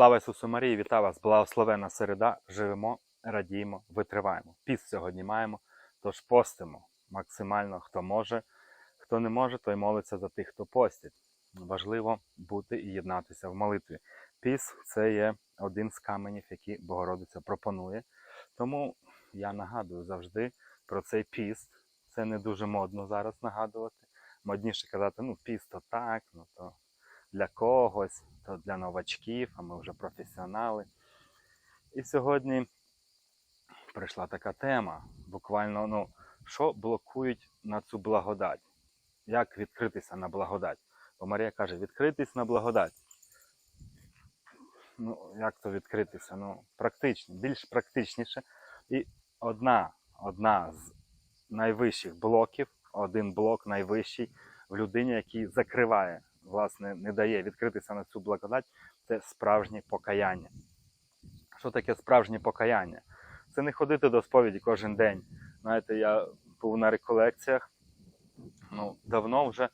Слава Ісусу Марії, вітаю вас! Благословена середа. Живемо, радіємо, витриваємо. Піст сьогодні маємо, тож постимо максимально хто може. Хто не може, той молиться за тих, хто постить. Важливо бути і єднатися в молитві. Піс це є один з каменів, які Богородиця пропонує. Тому я нагадую завжди про цей піст. Це не дуже модно зараз нагадувати. Модніше казати, ну, піст то так, ну то для когось, то для новачків, а ми вже професіонали. І сьогодні прийшла така тема. Буквально, ну, що блокують на цю благодать? Як відкритися на благодать? Бо Марія каже, відкритись на благодать. Ну, як то відкритися? Ну, практично, більш практичніше. І одна, одна з найвищих блоків, один блок найвищий в людині, який закриває, власне, не дає відкритися на цю благодать, це справжнє покаяння. Що таке справжнє покаяння? Це не ходити до сповіді кожен день. Знаєте, я був на реколекціях ну, давно вже,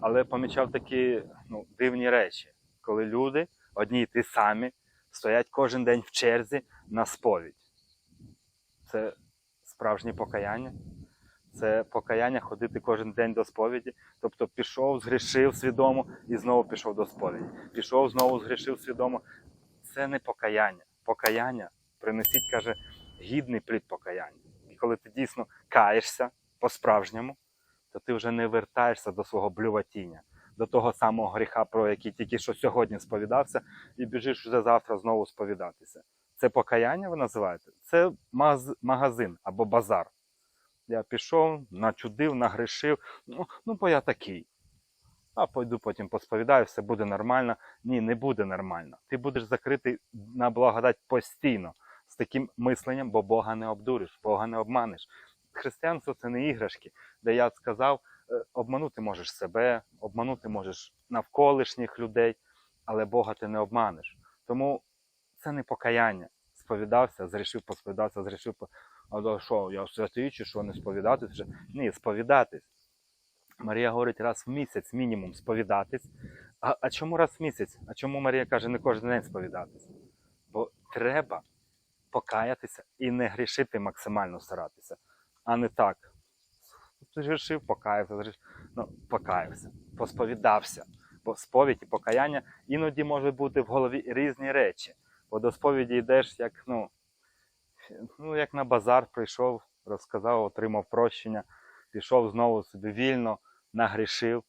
але помічав такі ну, дивні речі, коли люди, одні й ті самі, стоять кожен день в черзі на сповідь. Це справжнє покаяння. Це покаяння ходити кожен день до сповіді. Тобто пішов, згрішив свідомо і знову пішов до сповіді. Пішов, знову згрішив свідомо. Це не покаяння. Покаяння принесіть, каже, гідний плід покаяння. І коли ти дійсно каєшся по-справжньому, то ти вже не вертаєшся до свого блюватіння, до того самого гріха, про який тільки що сьогодні сповідався, і біжиш вже завтра знову сповідатися. Це покаяння ви називаєте? Це магазин або базар. Я пішов, начудив, нагрішив. Ну, ну бо я такий. А пойду потім посповідаю, все буде нормально. Ні, не буде нормально. Ти будеш закритий на благодать постійно з таким мисленням, бо Бога не обдуриш, Бога не обманеш. Християнство це не іграшки, де я сказав, е, обманути можеш себе, обманути можеш навколишніх людей, але Бога ти не обманеш. Тому це не покаяння. Сповідався, зрішив посповідався, зрішив а то що, я святий чи що, не сповідатись? Ні, сповідатись. Марія говорить раз в місяць мінімум сповідатись. А, а чому раз в місяць? А чому Марія каже не кожен день сповідатись? Бо треба покаятися і не грішити максимально старатися, а не так. Ти грішив, покаявся, згрішив. ну, покаявся, посповідався. Бо сповідь і покаяння іноді може бути в голові різні речі. Бо до сповіді йдеш як, ну, ну, як на базар прийшов, розказав, отримав прощення, пішов знову собі вільно, нагрішив.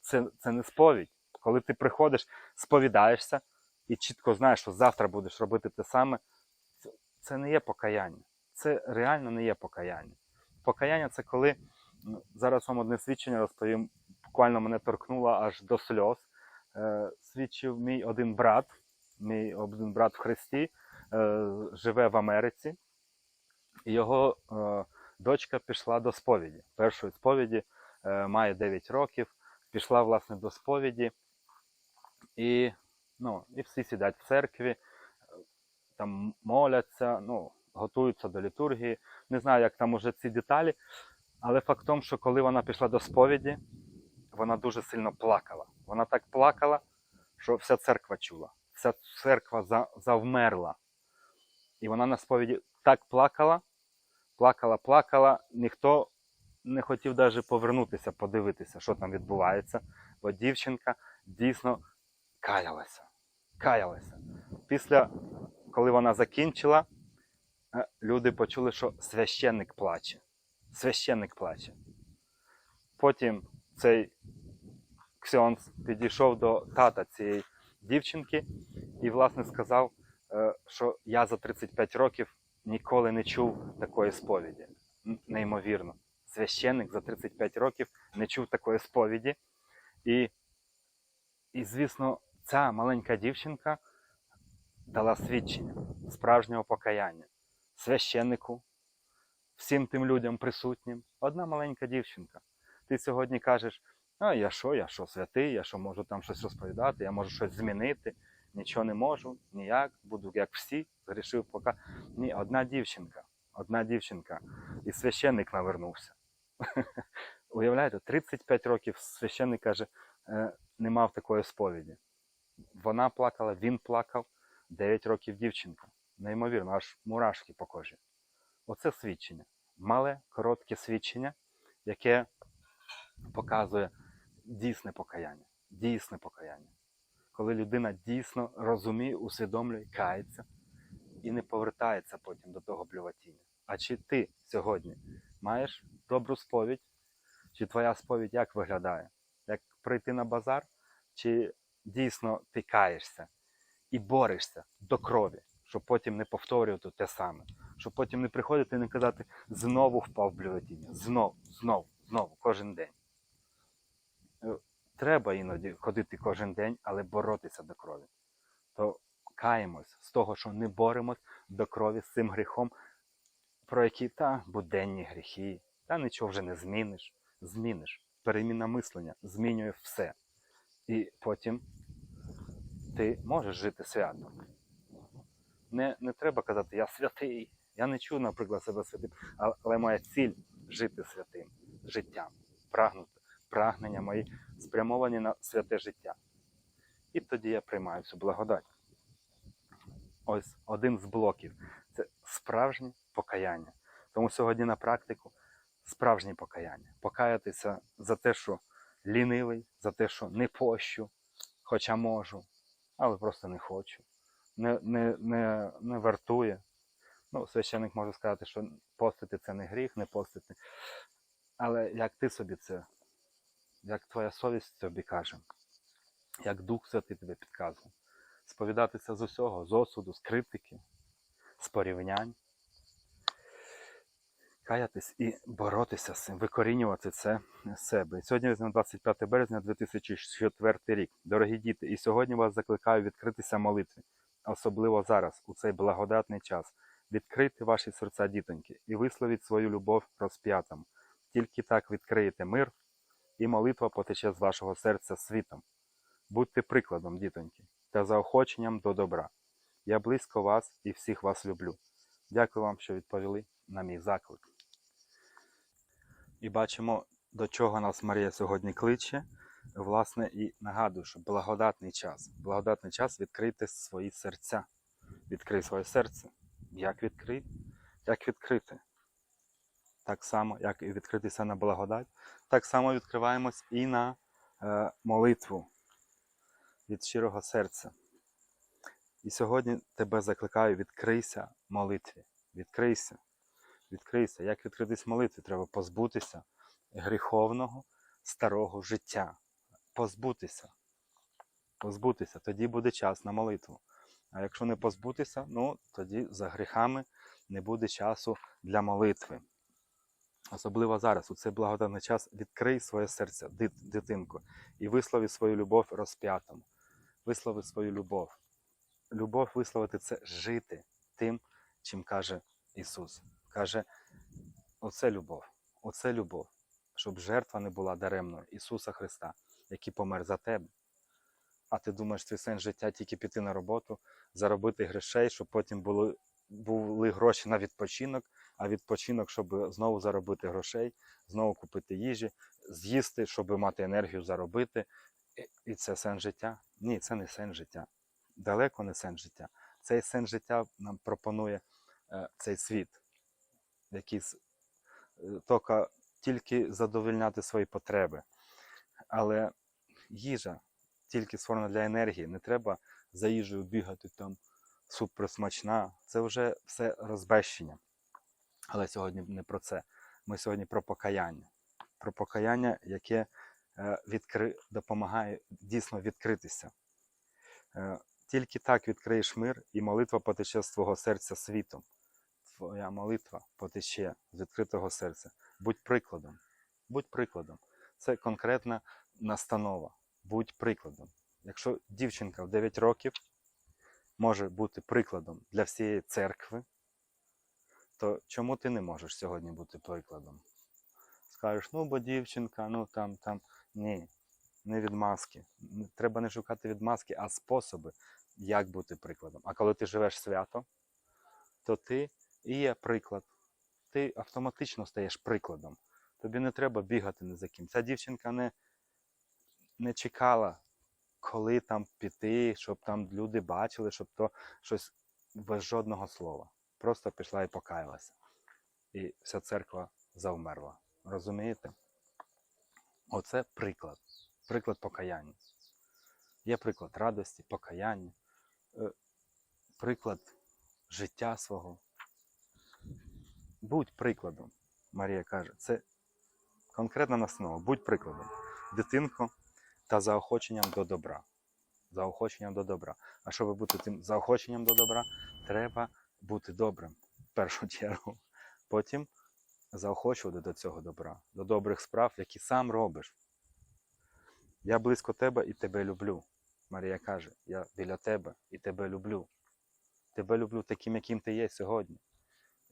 Це, це не сповідь. Коли ти приходиш, сповідаєшся і чітко знаєш, що завтра будеш робити те саме, це, не є покаяння. Це реально не є покаяння. Покаяння це коли, ну, зараз вам одне свідчення розповім, буквально мене торкнуло аж до сльоз. Е, свідчив мій один брат, мій один брат в Христі, живе в Америці, і його е, дочка пішла до сповіді. Першої сповіді е, має 9 років, пішла власне до сповіді, і, ну, і всі сидять в церкві, е, там моляться, ну, готуються до літургії. Не знаю, як там уже ці деталі, але факт що коли вона пішла до сповіді, вона дуже сильно плакала. Вона так плакала, що вся церква чула. Вся церква завмерла. І вона на сповіді так плакала, плакала, плакала. Ніхто не хотів навіть повернутися, подивитися, що там відбувається. Бо дівчинка дійсно каялася. Каялася. Після, коли вона закінчила, е, люди почули, що священник плаче. Священник плаче. Потім цей ксьонц підійшов до тата цієї дівчинки і, власне, сказав, що я за 35 років ніколи не чув такої сповіді. Неймовірно. Священник за 35 років не чув такої сповіді. І, і звісно, ця маленька дівчинка дала свідчення справжнього покаяння священнику, всім тим людям присутнім. Одна маленька дівчинка. Ти сьогодні кажеш, а я що, я що, святий, я що можу там щось розповідати, я можу щось змінити, нічого не можу, ніяк, буду як всі, зрішив поки. Ні, одна дівчинка, одна дівчинка. І священник навернувся. Уявляєте, 35 років священник каже, е, не мав такої сповіді. Вона плакала, він плакав. 9 років дівчинка. Неймовірно, аж мурашки по кожі. Оце свідчення. Мале, коротке свідчення, яке показує дійсне покаяння. Дійсне покаяння. Коли людина дійсно розуміє, усвідомлює, кається і не повертається потім до того блюватіння. А чи ти сьогодні маєш добру сповідь? Чи твоя сповідь як виглядає? Як прийти на базар? Чи дійсно ти каєшся і борешся до крові, щоб потім не повторювати те саме? Щоб потім не приходити і не казати, знову впав в блюватіння, знову, знову, знову, кожен день. Треба іноді ходити кожен день, але боротися до крові. То каємось з того, що не боремось до крові з цим гріхом, про які та буденні гріхи, та нічого вже не зміниш. Зміниш. Переміна мислення змінює все. І потім ти можеш жити свято. Не, не треба казати, я святий. Я не чую, наприклад, себе святим, але моя ціль жити святим життям, прагнути, прагнення мої спрямовані на святе життя. І тоді я приймаю цю благодать. Ось один з блоків це справжнє покаяння. Тому сьогодні на практику справжнє покаяння. Покаятися за те, що лінивий, за те, що не пощу, хоча можу, але просто не хочу. Не, не, не, не вартує. Ну, священник може сказати, що постити це не гріх, не постити. Але як ти собі це, як твоя совість тобі каже, як Дух Святий тобі підказує, сповідатися з усього, з осуду, з критики, з порівнянь, каятись і боротися з цим, викорінювати це з себе. І сьогодні візьмемо 25 березня 2004 рік. Дорогі діти, і сьогодні вас закликаю відкритися молитві, особливо зараз, у цей благодатний час. Відкрийте ваші серця, дітоньки, і висловіть свою любов розп'ятам. Тільки так відкриєте мир, і молитва потече з вашого серця світом. Будьте прикладом, дітоньки, та заохоченням до добра. Я близько вас і всіх вас люблю. Дякую вам, що відповіли на мій заклик. І бачимо, до чого нас Марія сьогодні кличе. Власне, і нагадую, що благодатний час. Благодатний час відкрити свої серця. Відкрий своє серце. Як відкрити? Як відкрити? Так само, як і відкритися на благодать, так само відкриваємось і на е, молитву від щирого серця. І сьогодні тебе закликаю, відкрийся молитві. Відкрийся. Відкрийся. Як відкритись молитві? Треба позбутися гріховного старого життя. Позбутися. Позбутися. Тоді буде час на молитву. А якщо не позбутися, ну тоді за гріхами не буде часу для молитви. Особливо зараз, у цей благодатний час, відкрий своє серце, дит- дитинко, і вислови свою любов розп'ятому. Вислови свою любов. Любов висловити це жити тим, чим каже Ісус. Каже, оце любов, оце любов, щоб жертва не була даремною Ісуса Христа, який помер за тебе. А ти думаєш, твій сенс життя тільки піти на роботу, заробити грошей, щоб потім були, були гроші на відпочинок, а відпочинок, щоб знову заробити грошей, знову купити їжі, з'їсти, щоб мати енергію заробити. І- це сенс життя? Ні, це не сенс життя. Далеко не сенс життя. Цей сенс життя нам пропонує е, цей світ, який е, тільки задовольняти свої потреби. Але їжа тільки створена для енергії, не треба за їжею бігати там суперсмачна. Це вже все розбещення. Але сьогодні не про це. Ми сьогодні про покаяння. Про покаяння, яке е, відкри... допомагає дійсно відкритися. Е, Тільки так відкриєш мир, і молитва потече з твого серця світом. Твоя молитва потече з відкритого серця. Будь прикладом. Будь прикладом. Це конкретна настанова. Будь прикладом. Якщо дівчинка в 9 років може бути прикладом для всієї церкви, то чому ти не можеш сьогодні бути прикладом? Скажеш, ну бо дівчинка, ну там, там. Ні, не відмазки. Треба не шукати відмазки, а способи, як бути прикладом. А коли ти живеш свято, то ти і є приклад. Ти автоматично стаєш прикладом. Тобі не треба бігати ні за ким. Ця дівчинка не, не чекала коли там піти, щоб там люди бачили, щоб то щось без жодного слова. Просто пішла і покаялася. І вся церква завмерла. Розумієте? Оце приклад. Приклад покаяння. Є приклад радості, покаяння, е, приклад життя свого. Будь прикладом, Марія каже, це конкретна настанова, будь прикладом. Дитинко та заохоченням до добра. Заохоченням до добра. А щоб бути тим заохоченням до добра, треба бути добрим в першу чергу. Потім заохочувати до цього добра, до добрих справ, які сам робиш. Я близько тебе і тебе люблю. Марія каже, я біля тебе і тебе люблю. Тебе люблю таким, яким ти є сьогодні.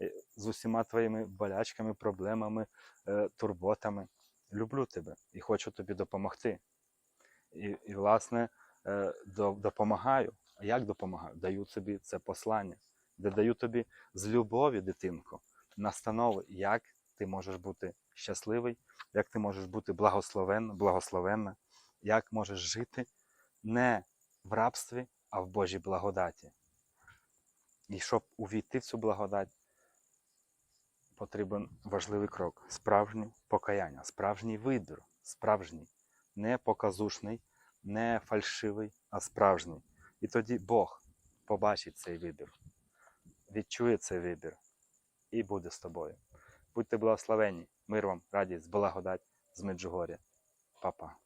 Е, З усіма твоїми болячками, проблемами, е, турботами. Люблю тебе і хочу тобі допомогти. І, і власне, е, допомагаю. А як допомагаю? Даю тобі це послання, де даю тобі з любові, дитинко, настанови, як ти можеш бути щасливий, як ти можеш бути благословен, благословенна, як можеш жити не в рабстві, а в Божій благодаті. І щоб увійти в цю благодать, потрібен важливий крок справжнє покаяння, справжній вибір, справжній, не показушний, не фальшивий, а справжній. І тоді Бог побачить цей вибір, відчує цей вибір і буде з тобою. Будьте благословенні, мир вам, радість, благодать з Меджугоря. Па-па.